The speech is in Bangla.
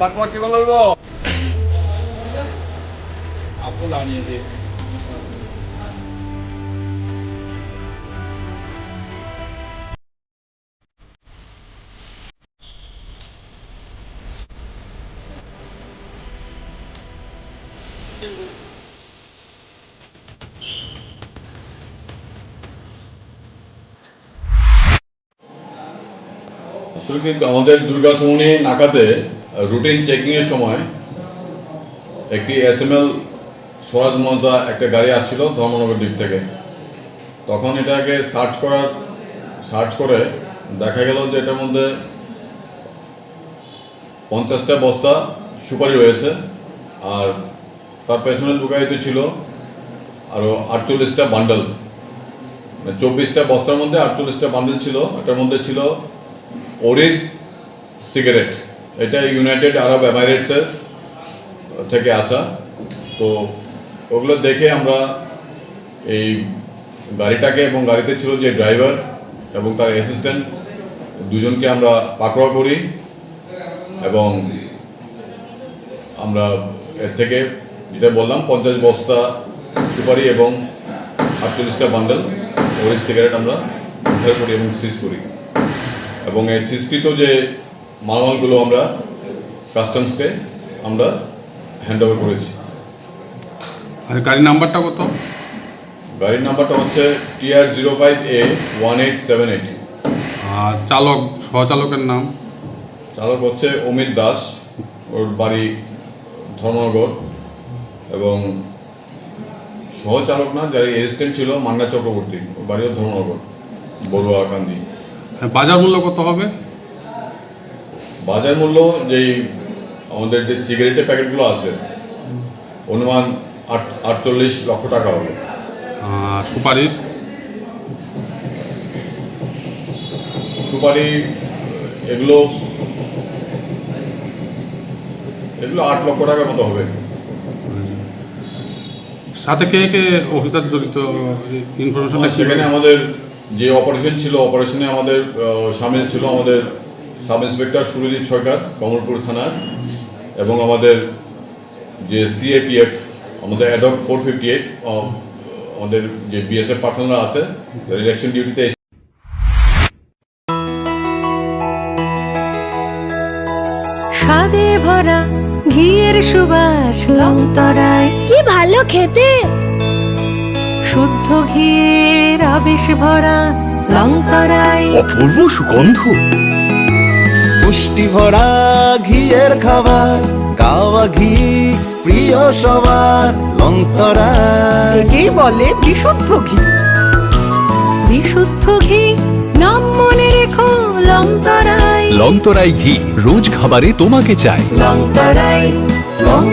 তাকমা কি বলব আপু জানিয়ে দিয়ে আসলে কি আমাদের দুর্গাচমনি নাকাতে রুটিন চেকিংয়ের সময় একটি এস এম এল স্বরাজ মজদা একটা গাড়ি আসছিল ধর্মনগর দিক থেকে। তখন এটাকে সার্চ করার সার্চ করে দেখা গেল যে এটার মধ্যে পঞ্চাশটা বস্তা সুপারি রয়েছে আর তার পেছনে লুকায়িত ছিল আরও আটচল্লিশটা বান্ডেল চব্বিশটা বস্তার মধ্যে আটচল্লিশটা বান্ডেল ছিল, এটার মধ্যে ছিল ওরিস সিগারেট এটা ইউনাইটেড আরব এমারেটসের থেকে আসা। তো ওগুলো দেখে আমরা এই গাড়িটাকে এবং গাড়িতে ছিল যে ড্রাইভার এবং তার অ্যাসিস্ট্যান্ট দুজনকে আমরা পাকড়াও করি এবং আমরা এর থেকে যেটা বললাম, পঞ্চাশ বস্তা সুপারি এবং আটচল্লিশটা বান্ডেল ওরিস সিগারেট আমরা উদ্ধার করি এবং সিজ করি। এবং এই সিজকৃত যে মালামালগুলো আমরা কাস্টমসকে আমরা হ্যান্ড ওভার করেছি। আর গাড়ির নাম্বারটা কত? গাড়ির নাম্বারটা হচ্ছে TR zero five A one eight seven eight. আর চালক সহচালকের নাম? চালক হচ্ছে অমিত দাস ওর বাড়ি ধর্মনগর এবং সহচালক না যার এসিস্ট্যান্ট ছিল মান্না চক্রবর্তী ওর বাড়িও ধর্মনগর বড়ুয়া কান্দি। বাজার মূল্য কত হবে? বাজার মূল্য যেই আমাদের যে সিগারেটের প্যাকেটগুলো আছে অনুমান আট আটচল্লিশ লক্ষ টাকা হবে। আর সুপারির? সুপারি এগুলো এগুলো আট লক্ষ টাকার মতো হবে। সাথে কে কে অফিসার জড়িত ইনফরমেশনটা কি? সেখানে আমাদের যে অপারেশন ছিল অপারেশনে আমাদের সামিল ছিল আমাদের সাব ইন্সপেক্টর সুরজিৎ সরকার কমলপুর থানার এবং আমাদের যে সিএপিএফ আমাদের অ্যাডক ফোর ফিফটি এইট আমাদের যে বিএসএফ পার্সোনাল আছে ইলেকশন ডিউটিতে স্বাদে ভরা ঘিয়ের সুবাস লংতরায় কি ভালো খেতে! শুদ্ধ ঘিয়ের আবেশ ভরা লংতরায় অপূর্ব সুগন্ধ। পুষ্টি ভরা ঘিয়ের খাবার গাওয়া ঘি প্রিয় সবার লঙ্করা একেই বলে বিশুদ্ধ ঘি। বিশুদ্ধ ঘি নাম মনে রেখো লংতরায় লংতরাই ঘি রোজ খাবারে তোমাকে চাই। লংতরায় লং